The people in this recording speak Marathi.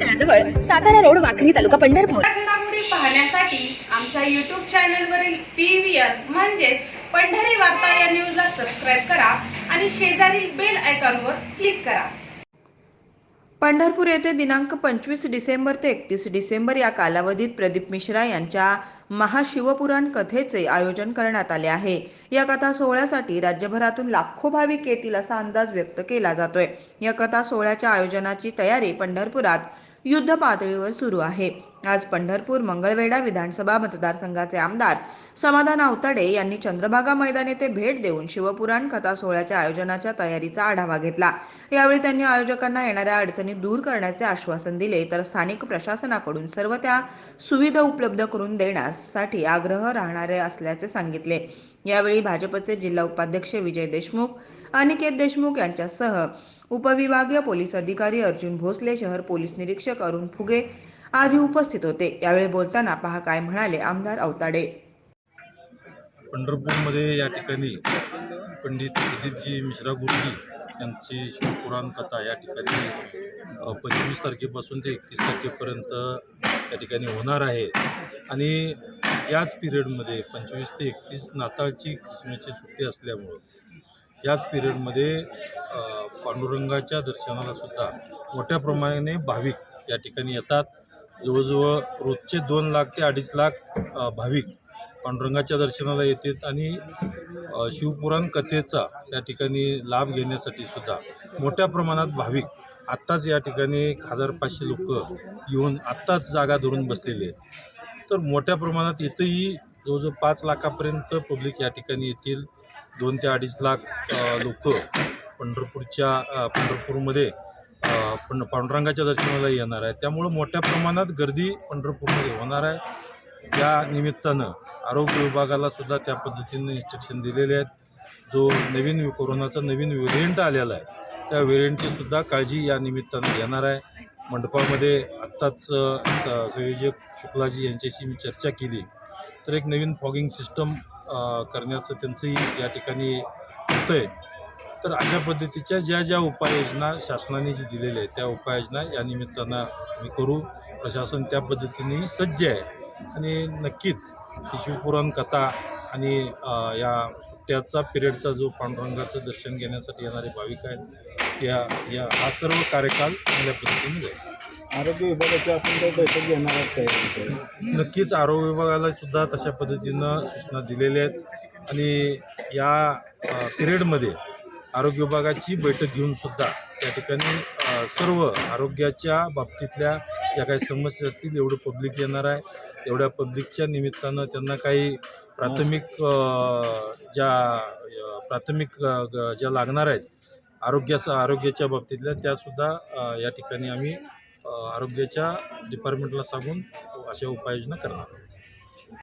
तळाजवळ सातारा रोड वाखरी तालुका पंढरपूर. पाहण्यासाठी आमच्या युट्यूब चॅनलवरील पी व्ही आर म्हणजेच पंढरी वार्ता या न्यूजला सबस्क्राईब करा आणि शेजारील बेल आयकॉनवर क्लिक करा. पंढरपूर येथे दिनांक पंचवीस डिसेंबर ते एकतीस डिसेंबर या कालावधीत प्रदीप मिश्रा यांच्या महाशिवपुराण कथेचे आयोजन करण्यात आले आहे. या कथा सोहळ्यासाठी राज्यभरातून लाखो भाविक येतील असा अंदाज व्यक्त केला जातोय. या कथा सोहळ्याच्या आयोजनाची तयारी पंढरपुरात युद्ध पातळीवर सुरू आहे. आज पंढरपूर मंगळवेढा विधानसभा मतदारसंघाचे आमदार समाधान आवताडे यांनी चंद्रभागा मैदान येथे भेट देऊन शिवपुराण कथा सोहळ्याच्या आयोजनाच्या तयारीचा आढावा घेतला. यावेळी त्यांनी आयोजकांना येणाऱ्या अडचणी दूर करण्याचे आश्वासन दिले तर स्थानिक प्रशासनाकडून सर्व त्या सुविधा उपलब्ध करून देण्यासाठी आग्रह राहणारे असल्याचे सांगितले. यावेळी भाजपचे जिल्हा उपाध्यक्ष विजय देशमुख अनिकेत देशमुख यांच्यासह उपविभागीय पोलीस अधिकारी अर्जुन भोसले शहर पोलीस निरीक्षक अरुण फुगे आदी उपस्थित होते. यावेळी बोलताना पहा काय म्हणाले आमदार अवताडे. पंढरपूरमध्ये या ठिकाणी पंडित प्रदीपजी मिश्रा गुरुजी यांची शिवपुराण कथा या ठिकाणी पंचवीस तारखेपासून ते एकतीस तारखेपर्यंत या ठिकाणी होणार आहे. आणि याच पिरियडमध्ये पंचवीस ते एकतीस नाताळची क्रिसमसची सुट्टी असल्यामुळं याच पिरियडमध्ये पांडुरंगाच्या दर्शनाला सुद्धा मोठ्या प्रमाणाने भाविक या ठिकाणी येतात. जवळजवळ रोजचे दोन लाख ते अडीच लाख भाविक पांडुरंगाच्या दर्शनाला येतात आणि शिवपुराण कथेचा या ठिकाणी लाभ घेण्यासाठी सुद्धा मोठ्या प्रमाणात भाविक आत्ताच या ठिकाणी एक हजार पाचशे लोक येऊन आत्ताच जागा धरून बसलेले आहेत. तर मोठ्या प्रमाणात इथंही जवळजवळ पाच लाखापर्यंत पब्लिक या ठिकाणी येतील. दोन ते अडीच लाख लोक पंढरपूरच्या पंढरपूरमध्ये पण पांडुरंगाच्या दर्शनाला येणार आहे त्यामुळं मोठ्या प्रमाणात गर्दी पंढरपूरमध्ये होणार आहे. त्या निमित्तानं आरोग्य विभागाला सुद्धा त्या पद्धतीनं इन्स्ट्रक्शन दिलेले आहेत. जो नवीन कोरोनाचा नवीन व्हेरियंट आलेला आहे त्या व्हेरियंटची सुद्धा काळजी या निमित्तानं घेणार आहे. मंडपामध्ये आत्ताच स- संयोजक शुक्लाजी यांच्याशी मी चर्चा केली. तर एक नवीन फॉगिंग सिस्टम करण्याचं त्यांचंही या ठिकाणी होतं आहे तर अशा पद्धतीच्या ज्या ज्या उपाययोजना शासनाने जी दिलेल्या आहेत त्या उपाययोजना या निमित्तानं मी करू. प्रशासन त्या पद्धतीनेही सज्ज आहे. आणि नक्कीच ही शिवपुराण कथा आणि या सुट्ट्याचा पिरियडचा जो पांडुरंगाचं दर्शन घेण्यासाठी येणारे भाविक आहेत या या हा सर्व कार्यकाल चांगल्या पद्धतीने जाईल. आरोग्य विभागाची आपण काही बैठक घेणार आहोत काय नक्कीच आरोग्य विभागाला सुद्धा तशा पद्धतीनं सूचना दिलेल्या आहेत. आणि या पिरियडमध्ये आरोग्य विभागाची बैठक घेऊन सुद्धा त्या ठिकाणी अ, सर्व आरोग्याच्या बाबतीतल्या ज्या काही समस्या असतील एवढं पब्लिक येणार आहे. एवढ्या पब्लिकच्या निमित्तानं त्यांना काही प्राथमिक अ, ज्या अ, प्राथमिक अ, ग- ज्या लागणार आहेत आरोग्यास आरोग्याच्या बाबतीतल्या त्यासुद्धा अ, या ठिकाणी आम्ही आरोग्याच्या डिपार्टमेंटला सांगून अशा उपाययोजना करणार